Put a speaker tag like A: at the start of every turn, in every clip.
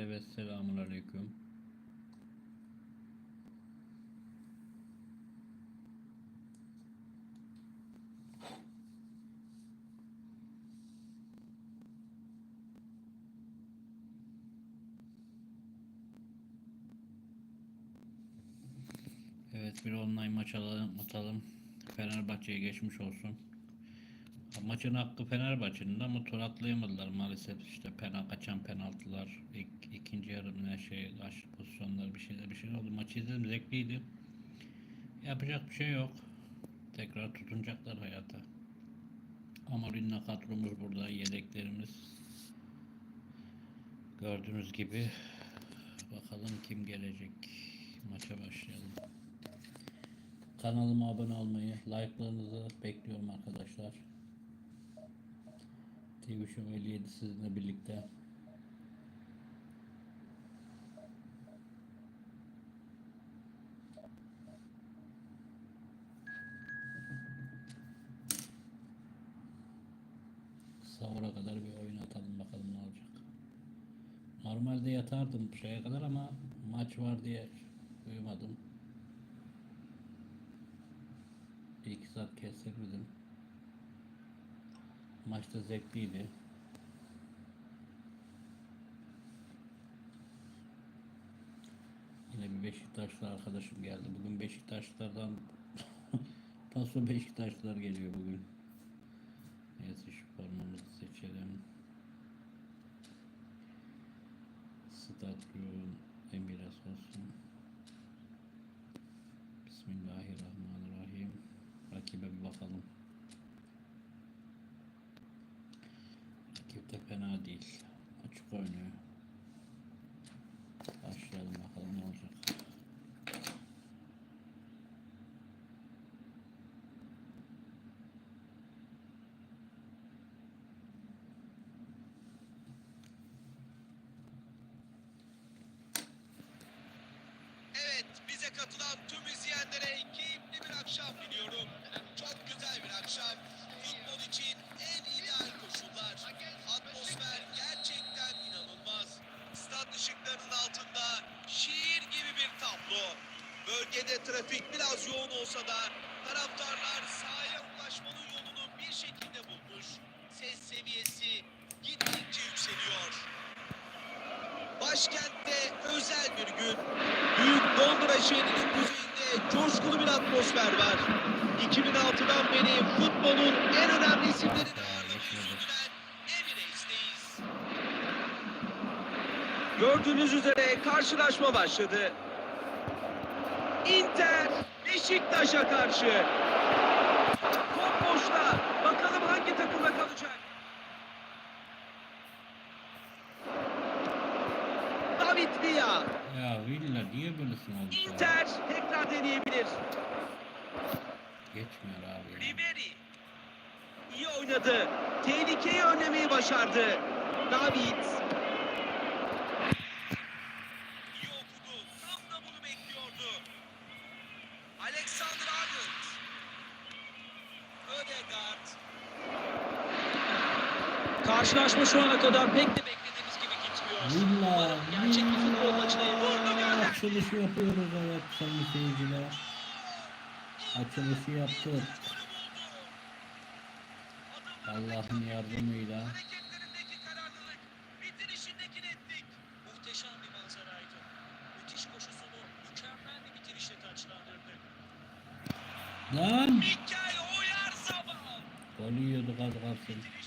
A: Evet selamun aleyküm. Evet bir online maç alalım, atalım. Fenerbahçe'ye geçmiş olsun. Maçın hakkı Fenerbahçe'nin ama tur atlayamadılar maalesef. İşte pena kaçan penaltılar ilk, ikinci yarım ne şey karşı pozisyonlar bir şeyler bir şeyler oldu. Maçı izledim zevkliydi. Yapacak bir şey yok. Tekrar tutunacaklar hayata. Amorin'le kadromuz burada yedeklerimiz. Gördüğünüz gibi bakalım kim gelecek maça başlayalım. Kanalıma abone olmayı like'larınızı bekliyorum arkadaşlar Show 57 sizinle birlikte. Sahura kadar bir oyun atalım bakalım ne olacak. Normalde yatardım şeye kadar ama maç var diye uyumadım. Bir iki saat kestirdim. Maç da zevkliydi. Yine bir Beşiktaşlı arkadaşım geldi. Bugün Beşiktaşlardan Paso Beşiktaşlılar geliyor bugün. Neyse şu formamızı seçelim. Stadyum Emiras olsun. Bismillahirrahmanirrahim. Rakibe bir bakalım. Rakip de fena değil. Açık oynuyor. Başlayalım bakalım ne olacak.
B: Evet, bize katılan tüm izleyenlere keyifli bir akşam diliyorum. Çok güzel bir akşam. Futbol için Stat ışıklarının altında şiir gibi bir tablo. Bölgede trafik biraz yoğun olsa da taraftarlar sahaya ulaşmanın yolunu bir şekilde bulmuş. Ses seviyesi gittikçe yükseliyor. Başkentte özel bir gün. Büyük Londra şehrinin kuzeyinde coşkulu bir atmosfer var. 2006'dan beri futbolun en önemli isimlerini Gördüğünüz üzere karşılaşma başladı. Inter Beşiktaş'a karşı. Top boşta. Bakalım hangi takımda kalacak. David Villa.
A: Ya Villa niye böylesin oldu ya?
B: Inter tekrar deneyebilir.
A: Geçmiyor abi. ya.
B: Ribery. İyi oynadı. Tehlikeyi önlemeyi başardı. David. İyi okudu. Tam da bunu bekliyordu. Alexander Arnold. Ödegaard. Karşılaşma şu ana kadar pek de beklediğimiz gibi gitmiyor.
A: Villa,
B: gerçek bir futbol maçına.
A: Açılışı yapıyoruz evet sayın seyirciler. Açılışı yaptık. Allah'ın yardımıyla. Lan! Gol yiyorduk az kalsın.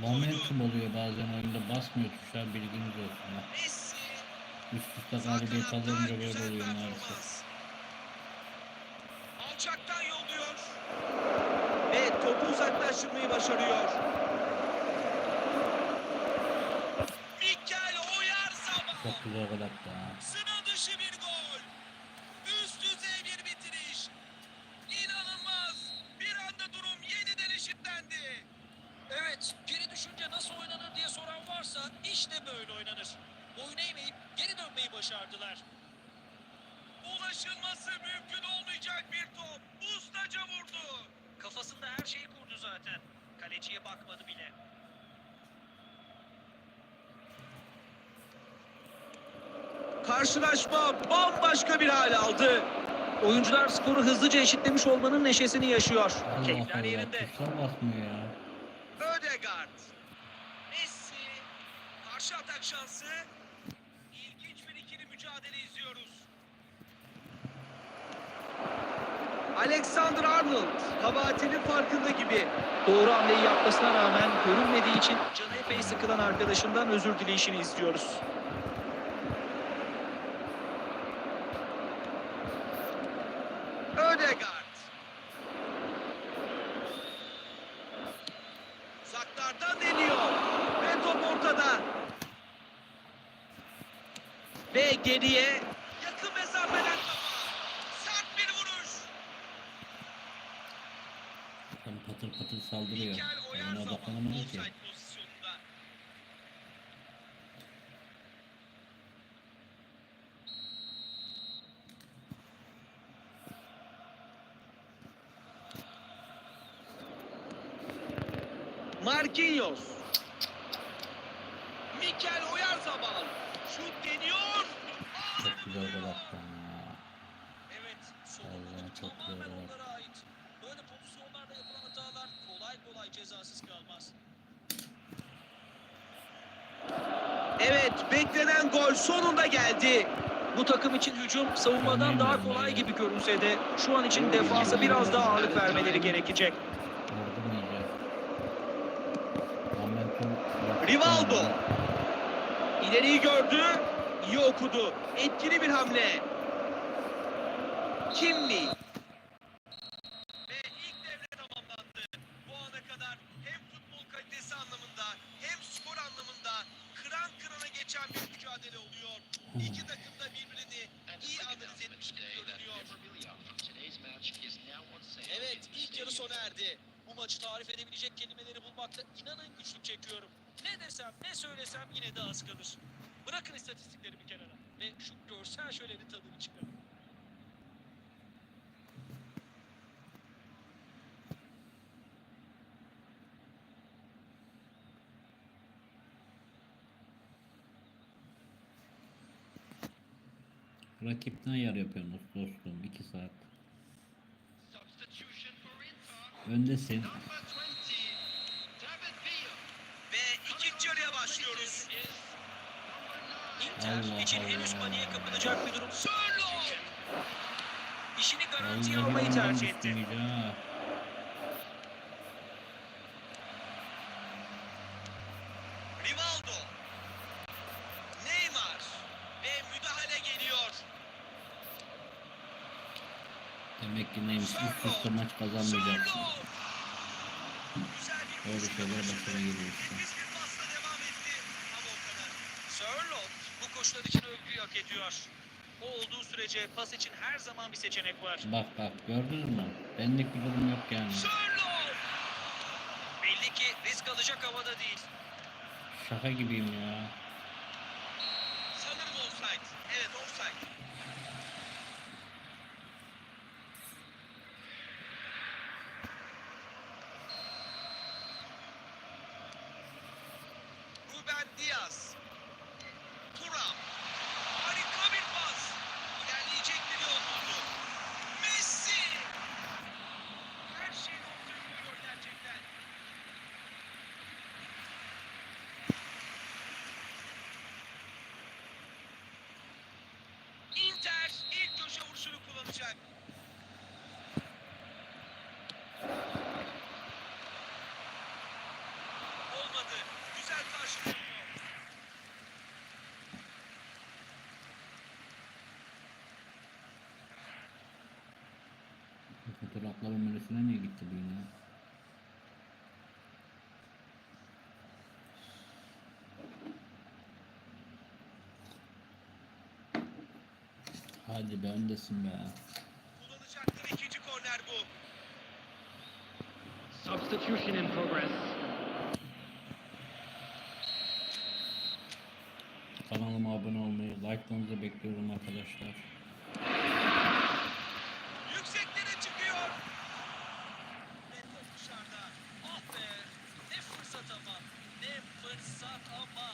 A: Momentum oluyor bazen oyunda basmıyor tuşlar bilginiz olsun.
B: Messi
A: Üst üste galibiyet alınca böyle oluyor maalesef.
B: Alçaktan yolluyor. Ve topu uzaklaştırmayı başarıyor. Mikel Oyarzabal.
A: Çok güzel gol attı ha.
B: Sıra dışı bir gol. Üst düzey bir bitiriş. İnanılmaz. Bir anda durum yeniden eşitlendi. Evet, geri düşünce nasıl oynanır diye soran varsa
C: böyle oynanır. Boyun eğmeyip geri dönmeyi başardılar.
B: Ulaşılması mümkün olmayacak bir top. Ustaca vurdu.
C: Kafasında her şeyi kurdu zaten. Kaleciye bakmadı bile.
B: Karşılaşma bambaşka bir hal aldı.
D: Oyuncular skoru hızlıca eşitlemiş olmanın neşesini yaşıyor.
A: Allah
D: Keyifler
A: Allah.
D: yerinde.
A: Ya.
B: Ödegaard. Messi. Karşı atak şansı. İlginç bir ikili mücadele izliyoruz. Alexander Arnold kabahatinin farkında gibi.
D: Doğru hamleyi yapmasına rağmen görünmediği için canı epey sıkılan arkadaşından özür dileyişini istiyoruz.
B: Ödegaard. Uzaklardan deniyor. Ve top ortada. Ve geriye yakın mesafeden kafa. Sert bir vuruş.
A: Tam patır patır saldırıyor. Oyuna
B: Oyarzabal
A: odaklanamadı ki.
B: Marquinhos. Mikel Oyarzabal. Şut deniyor.
A: Çok güzel gol attı. ha.
C: Evet,
A: Vallahi
C: sorumluluk
A: çok
C: tamamen
A: doğru.
C: onlara ait. Böyle pozisyonlarda yapılan hatalar kolay kolay cezasız kalmaz.
B: Evet beklenen gol sonunda geldi.
D: Bu takım için hücum savunmadan daha kolay gibi görünse de şu an için defansa biraz daha ağırlık vermeleri gerekecek.
B: Rivaldo. İleriyi gördü, iyi okudu. Etkili bir hamle. Kimli. Ve ilk devre tamamlandı. Bu ana kadar hem futbol kalitesi anlamında hem skor anlamında kıran kırana geçen bir mücadele oluyor. İki takım da birbirini iyi analiz etmiş gibi görünüyor.
C: Evet, ilk yarı sona erdi. Bu maçı tarif edebilecek kelimeleri bulmakta inanın güçlük çekiyorum. Ne desem, ne söylesem yine de az kalır. Bırakın istatistikleri bir kenara ve şu görsel şölenin tadını çıkarın.
A: Rakip ne ayar yapıyorsunuz dostum? 2 saat. Öndesin.
B: Ve ikinci yarıya başlıyoruz.
C: Inter
A: Allah
C: için henüz
A: Allah.
C: paniğe kapılacak bir durum.
B: Sörloth.
C: İşini garantiye almayı tercih etti
A: iyice ha.
B: Rivaldo. Neymar. Ve müdahale geliyor.
A: Demek ki neymiş? Üst üste maç kazanmayacaksın. Öyle
B: karşılığı.
A: başarı geliyor işte.
C: Sörloth bu koşular için övgüyü hak ediyor. O olduğu sürece pas için her zaman bir seçenek var.
A: Bak bak gördünüz mü? Benlik bir durum yok yani.
B: Sörloth.
C: Belli ki risk alacak havada değil.
A: Şaka gibiyim ya.
B: Sanırım offside. Evet offside. Ruben Diaz. Turam. Harika bir pas. İlerleyecek bir yol buldu. Messi. Her şey ortaya koyuyor gerçekten. Inter ilk köşe vuruşunu kullanacak. Olmadı. Güzel karşılıyor.
A: Fotoğrafların menüsüne niye gitti bu yine? Hadi be öndesin be.
B: Kullanacaktır ikinci korner bu.
E: Substitution in progress.
A: Kanalıma abone olmayı, like'larınızı bekliyorum arkadaşlar.
B: Yükseklere çıkıyor.
C: Ve top dışarıda. Ah be. Ne fırsat ama. Ne fırsat ama.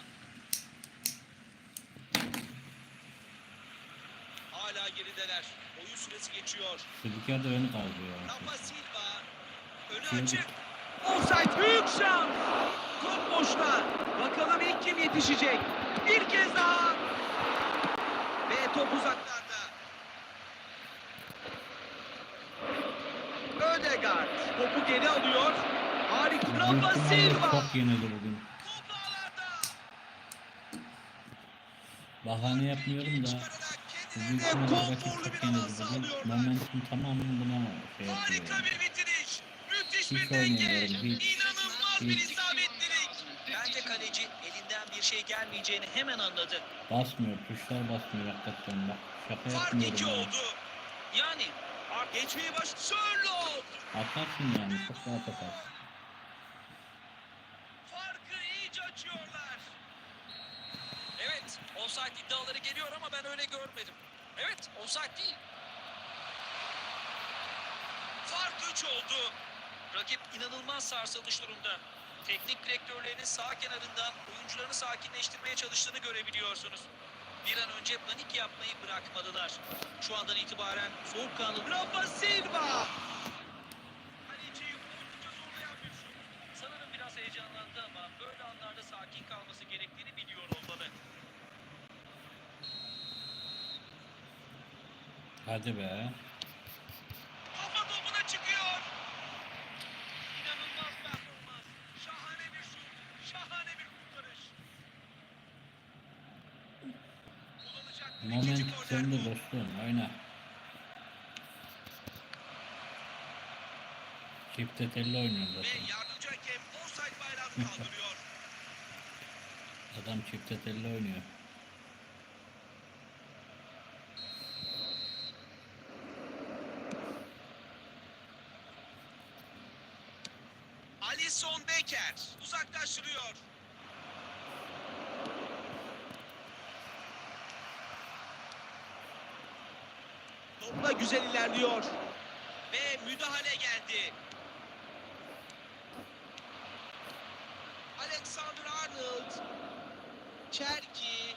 B: Hala gerideler. Oyun süresi geçiyor.
A: Spiker de beni kaldırıyor.
B: Rafa Silva. Önü açık.
D: Offside büyük şans. Top boşta. Bakalım ilk kim yetişecek. Bir kez daha.
B: Ve top uzaklarda.
D: Ödegaard topu geri alıyor. Harika. Rafa Silva.
A: çok yenildi bugün. Bahane yapmıyorum da Rakip
B: konforlu
A: çok yenildi. Momentum tamamen buna şey yapıyor.
B: Harika bir bitiriş. Müthiş
A: Hiç
B: bir denge. İnanılmaz bir isabetlilik.
C: Bence kaleci elinden bir şey gelmeyeceğini hemen anladı.
A: Basmıyor, tuşlar basmıyor hakikaten bak. Şaka
B: Fark
A: yapmıyorum.
B: iki oldu.
C: Yani
B: Geçmeye baş. Sörloth.
A: Atarsın yani, çok rahat atarsın.
B: Farkı iyice açıyorlar.
C: evet offside iddiaları geliyor ama ben öyle görmedim. Evet offside değil.
B: Fark 3 oldu.
C: Rakip inanılmaz sarsılmış durumda. Teknik direktörlerinin sağ kenarından oyuncularını sakinleştirmeye çalıştığını görebiliyorsunuz. Bir an önce panik yapmayı bırakmadılar. Şu andan itibaren soğukkanlı
B: Rafa Silva.
C: Kaleciyi oldukça zorlayan bir şut. Sanırım biraz heyecanlandı ama böyle anlarda sakin kalması gerektiğini biliyor olmalı.
A: Hadi be.
B: Kafa topuna çıkıyor. İnanılmaz performans. Şahane bir şut. Şahane bir kurtarış.
A: Moment sende dostum, oyna. Çifte telli oynuyor
B: Ve
A: zaten.
B: yardımcı hakem offside bayrağını kaldırıyor.
A: Adam çifte telli oynuyor.
B: Alisson Becker uzaklaştırıyor.
D: Topla ilerliyor.
B: Ve müdahale geldi. Alexander Arnold. Çerki.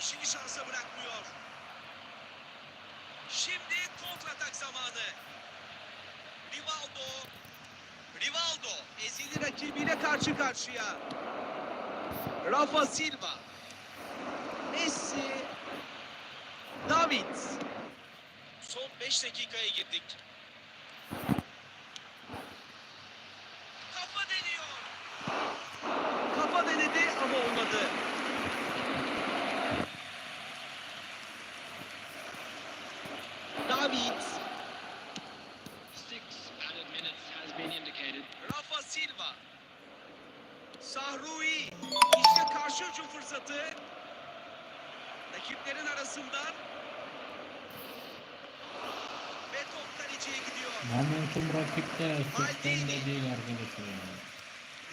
B: İşini şansa bırakmıyor. Şimdi kontratak zamanı. Rivaldo. Rivaldo.
D: Ezeli rakibiyle karşı karşıya. Rafa Silva. Messi. David.
B: Son 5 dakikaya girdik. Kafa deniyor.
D: Kafa denedi ama olmadı. David.
E: Six added minutes has been indicated.
B: Rafa Silva. Sahrui. İşte karşı hücum fırsatı. Rakiplerin arasından. Ve top kaleciye gidiyor.
A: Momentum rakipte, suç bende değil arkadaşlar. yani.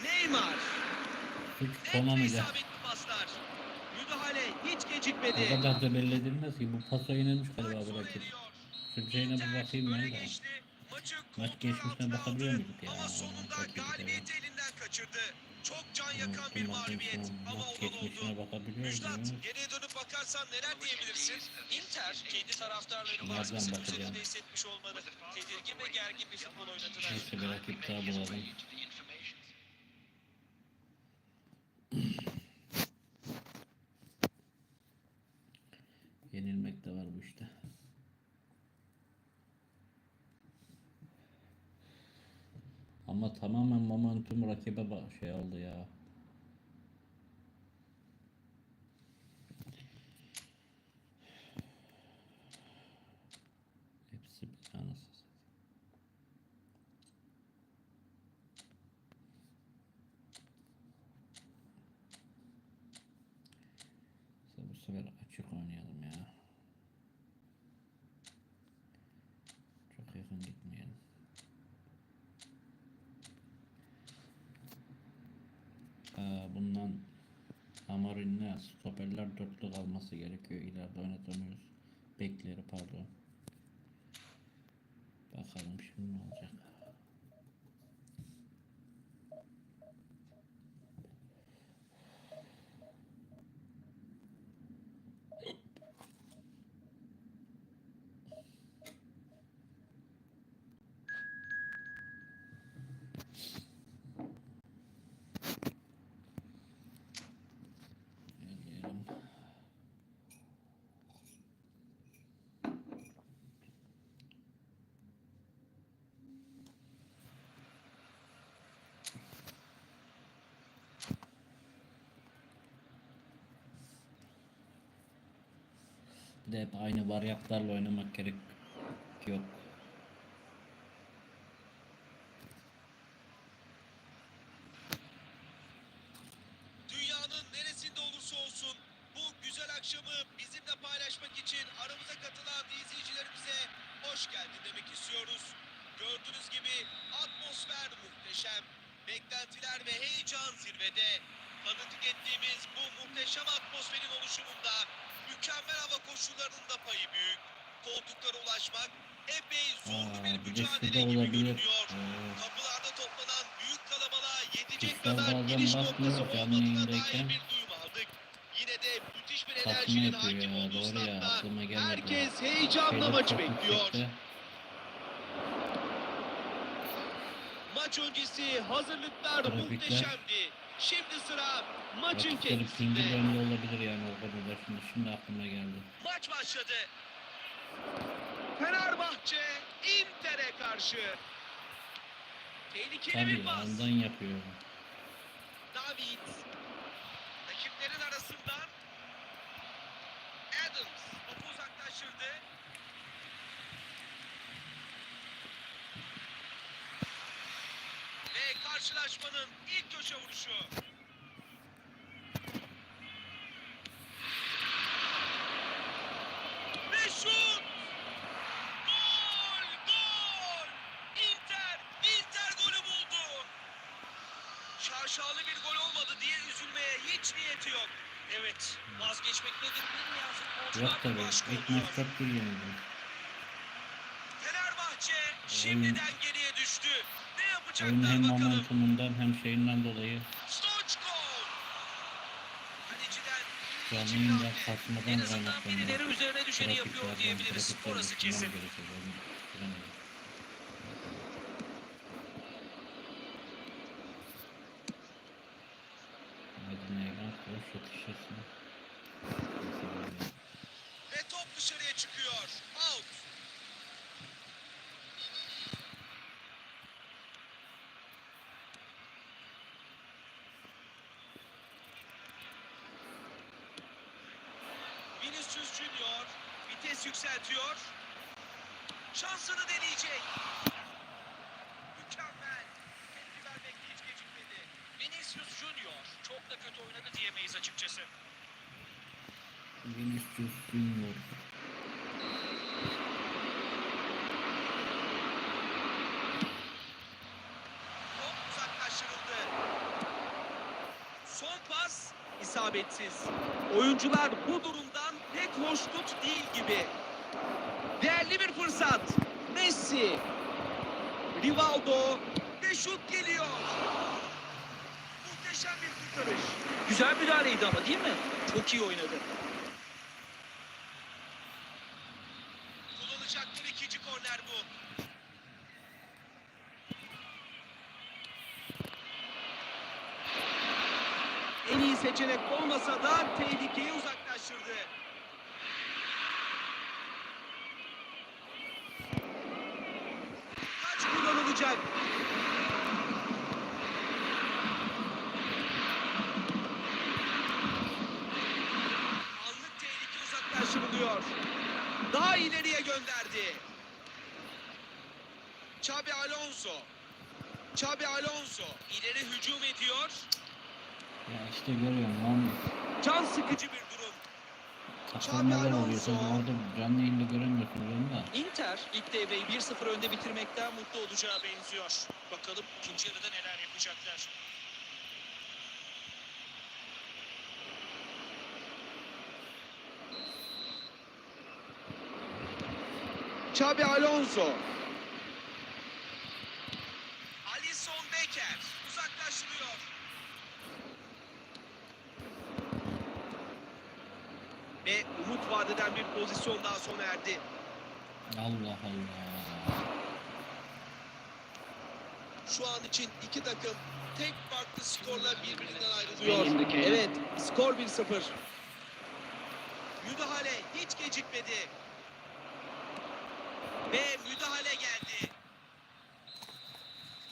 B: Neymar. İsabetli paslar.
D: Müdahale hiç
A: O
D: gecikmedi.
A: kadar da belli edilmez ki. Bu pasa yenilmiş
B: Maç
A: galiba bu rakip.
B: eriyor.
A: Süreceğine bir bakayım ben de. Maç geçmişine bakabiliyor muyduk ya?
B: Ama sonunda galibiyeti elinden kaçırdı. Çok can yakan bir mağlubiyet ama olan oldu. Müjdat geriye dönüp bakarsan neler diyebilirsin?
C: Inter kendi taraftarlarının
A: Nereden
C: baskısını üzerinde hissetmiş olmalı. Tedirgin ve gergin bir futbol oynadılar.
A: Neyse bir rakip daha bulalım. Yenilmek de var bu işte. Ama tamamen momentum rakibe şey oldu ya. Kalması gerekiyor. İleride oynatamıyoruz. Bekleri pardon. Bakalım şimdi ne olacak. Bir de hep aynı varyatlarla oynamak gerek yok.
B: Dünyanın neresinde olursa olsun bu güzel akşamı bizimle paylaşmak için aramıza katılan izleyicilerimize hoş geldin demek istiyoruz. Gördüğünüz gibi atmosfer muhteşem. Beklentiler ve heyecan zirvede. Tanıklık ettiğimiz bu muhteşem atmosferin oluşumunda mükemmel hava koşullarının da payı büyük. Koltuklara ulaşmak epey zorlu
A: Aa,
B: bir
A: bir de
B: mücadele gibi
A: olabilir.
B: görünüyor.
A: Ee,
B: Kapılarda toplanan büyük kalabalığa yetecek kadar giriş noktası olmadığına dair bir duyum aldık. Yine de müthiş bir enerjinin hakim
A: ya
B: olduğu
A: doğru ya
B: statta
A: aklıma gelmedi.
B: herkes heyecanla maçı bekliyor. Maç öncesi hazırlıklar
A: Grafikler.
B: muhteşemdi. Şimdi sıra maçın kendisinde.
A: dönüyor olabilir yani o kadar da şimdi, şimdi aklıma geldi.
B: Maç başladı. Fenerbahçe Inter'e karşı. Tehlikeli
A: Tabii
B: bir pas.
A: ondan yapıyor.
B: David. Rakiplerin arasından Adams topu uzaklaştırdı. Ve karşılaşmanın ilk köşe vuruşu. Ve şut! Gol! Gol! Inter! Inter golü buldu! Şaşalı bir gol olmadı diye üzülmeye hiç niyeti yok.
C: Evet, vazgeçmek nedir bilmeyen
A: Yok
C: futbolcular
A: tabii.
C: bir başka
A: 4 1 yenildi.
B: Fenerbahçe şimdiden geriye düştü. Ne yapacaklar
A: hem
B: bakalım.
A: momentumundan hem şeyinden dolayı
B: Stoçkov! Kaleciden
A: canlı
B: İçin
A: yayında
B: hamle.
A: kasmadan
C: En azından
A: kaynaklanıyor.
C: birileri üzerine düşeni yapıyor diyebiliriz.
A: grafiklerden
C: Orası
A: düşünmem
C: kesin.
A: gerekiyor. Ben bilemedim. Hadi Neylan koş yetişirsin.
B: ve top dışarıya çıkıyor. Out. Vinicius Junior vites yükseltiyor. Şansını deneyecek. Mükemmel. Tepki vermekte hiç gecikmedi.
C: Vinicius Junior çok da kötü oynadı diyemeyiz açıkçası.
A: Vinicius Junior.
B: Top uzaklaştırıldı. Son pas isabetsiz. Oyuncular bu durumdan pek hoşnut değil gibi. Değerli bir fırsat. Messi. Rivaldo ve şut geliyor.
C: Güzel müdahaleydi ama değil mi? Çok iyi oynadı.
B: Kullanacakları ikinci korner bu. En iyi seçenek olmasa da tehlikeyi uzaklaştırdı. Kaç kullanılacak? Anlık tehlike uzaklaştırılıyor. Daha ileriye gönderdi. Xabi Alonso. Xabi Alonso ileri hücum ediyor.
A: Ya işte görüyorum lan
B: Can sıkıcı bir durum.
A: takım neler oluyor tabii orada canlı yayında göremiyorsun onu da.
C: Inter ilk devreyi 1-0 önde bitirmekten mutlu olacağı benziyor. Bakalım ikinci yarıda neler yapacaklar.
B: Xabi Alonso. Alisson Becker uzaklaştırıyor. Ve umut vadeden bir pozisyon daha sona erdi.
A: Allah Allah.
B: Şu an için iki takım tek farklı skorla birbirinden ayrılıyor. Evet, skor 1-0. Müdahale hiç gecikmedi. Ve müdahale geldi.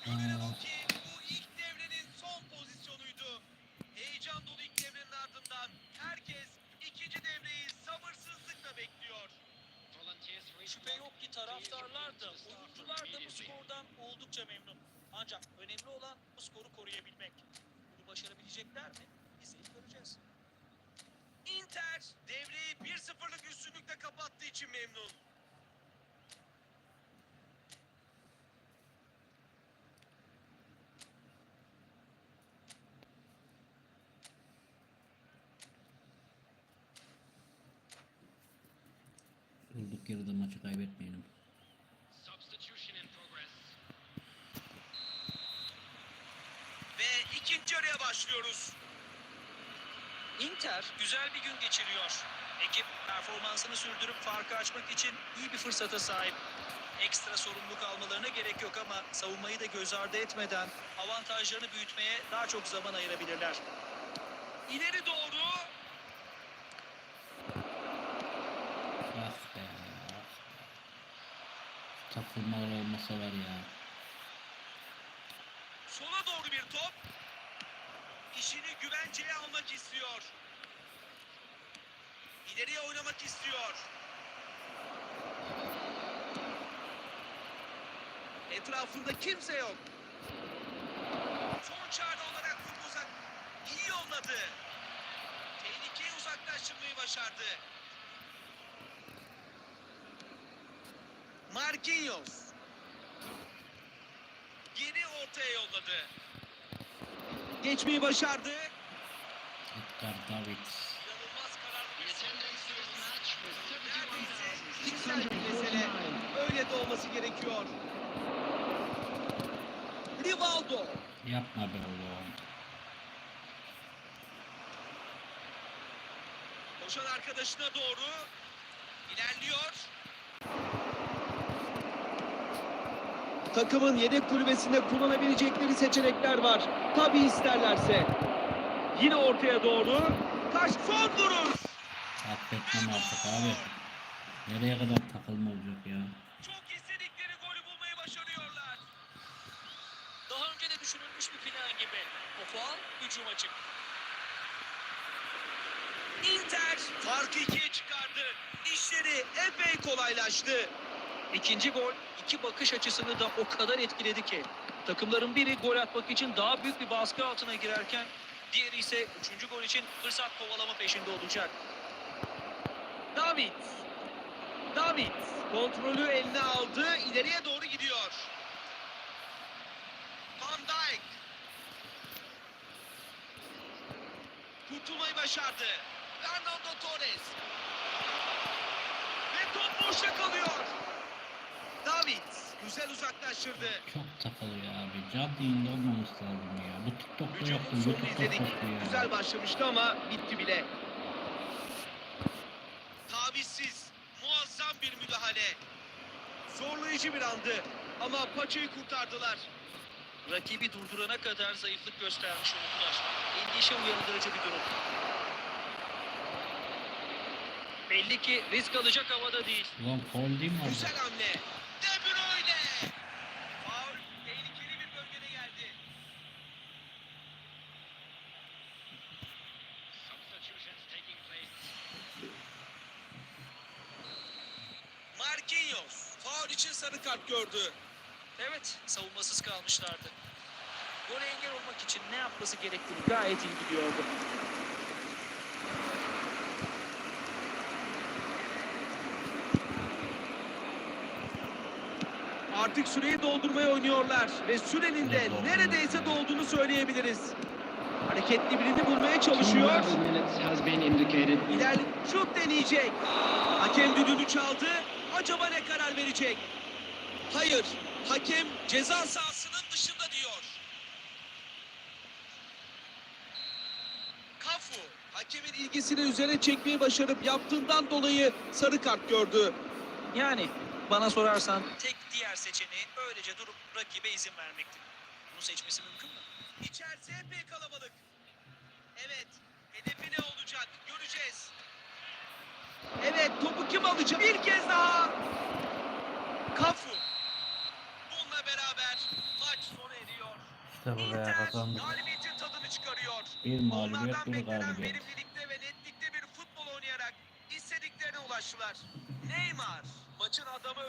B: Görünen ki bu ilk devrenin son pozisyonuydu. Heyecan dolu ilk devrenin ardından herkes ikinci devreyi sabırsızlıkla bekliyor.
C: Şüphe yok ki taraftarlar da, oyuncular da bu skordan oldukça memnun. Ancak önemli olan bu skoru koruyabilmek. Bunu başarabilecekler mi? İzleyip göreceğiz.
B: Inter devreyi 1-0'lık üstünlükle kapattığı için memnun.
A: Maçı kaybetmeyelim.
B: Ve ikinci yarıya başlıyoruz.
C: Inter güzel bir gün geçiriyor. Ekip performansını sürdürüp farkı açmak için iyi bir fırsata sahip. Ekstra sorumluluk almalarına gerek yok ama savunmayı da göz ardı etmeden avantajlarını büyütmeye daha çok zaman ayırabilirler.
B: İleri doğru.
A: Takılmalar olmasa ya.
B: Sola doğru bir top. İşini güvenceye almak istiyor. İleriye oynamak istiyor. Etrafında kimse yok. Son çare olarak topu uzak. İyi yolladı. Tehlikeyi uzaklaştırmayı başardı. Marquinhos. Geri ortaya yolladı. Geçmeyi başardı.
A: Edgar David.
B: İnanılmaz kararlı Neredeyse mesele.
E: 71,649.
B: Öyle de olması gerekiyor. Rivaldo.
A: Yapma be oğlum.
B: Koşan arkadaşına doğru ilerliyor. Takımın yedek kulübesinde kullanabilecekleri seçenekler var. Tabi isterlerse. Yine ortaya doğru. Kaç son vuruş.
A: Affetmem artık abi. Nereye kadar takılma olacak ya?
B: Çok istedikleri golü bulmayı başarıyorlar.
C: Daha önce de düşünülmüş bir plan gibi. Topu al, hücuma çık.
B: Inter farkı ikiye çıkardı. İşleri epey kolaylaştı.
C: İkinci gol iki bakış açısını da o kadar etkiledi ki. Takımların biri gol atmak için daha büyük bir baskı altına girerken diğeri ise üçüncü gol için fırsat kovalama peşinde olacak.
B: David. David kontrolü eline aldı. ileriye doğru gidiyor. Van Dijk. Kurtulmayı başardı. Fernando Torres. Ve top boşta kalıyor. David güzel uzaklaştırdı.
A: Çok takılıyor abi. Canlı yayında olmaması lazım ya. Bu TikTok'ta YouTube'da
B: izledik.
A: posttu ya.
B: Güzel başlamıştı ama bitti bile. Tavizsiz, muazzam bir müdahale. Zorlayıcı bir andı ama paçayı kurtardılar.
C: Rakibi durdurana kadar zayıflık göstermiş oldular. Endişe uyandırıcı bir durum. Belli ki risk alacak havada değil.
A: Ulan foul değil mi?
B: Güzel hamle. De Bruyne. Faul tehlikeli bir bölgede geldi.
E: Substitutions taking place.
B: Marquinhos faul kart gördü.
C: Evet, savunmasız kalmışlardı. Gole engel olmak için ne yapması gerektiğini gayet iyi biliyordu.
B: Artık süreyi doldurmaya oynuyorlar ve sürenin de neredeyse dolduğunu söyleyebiliriz. Hareketli birini bulmaya çalışıyor.
E: added minutes has been indicated.
B: İler şut deneyecek. Hakem düdüğünü çaldı. Acaba ne karar verecek? Hayır. Hakem ceza sahasının dışında diyor. Kafu hakemin ilgisini üzerine çekmeyi başarıp yaptığından dolayı sarı kart gördü.
D: Yani bana sorarsan tek diğer seçeneği öylece durup rakibe izin vermekti. Bunu seçmesi mümkün mü?
B: İçerisi epey kalabalık. Evet, hedefi ne olacak göreceğiz. Evet, topu kim alacak? Bir kez daha. Kafu. Bununla beraber maç sona eriyor.
A: İşte
B: Inter
A: kazandık.
B: galibiyetin tadını çıkarıyor.
A: Bir mağlubiyet
B: Onlardan
A: bir
B: beklenen
A: galibiyet.
B: verimlilikte ve netlikte bir futbol oynayarak istediklerine ulaştılar. Neymar maçın adamı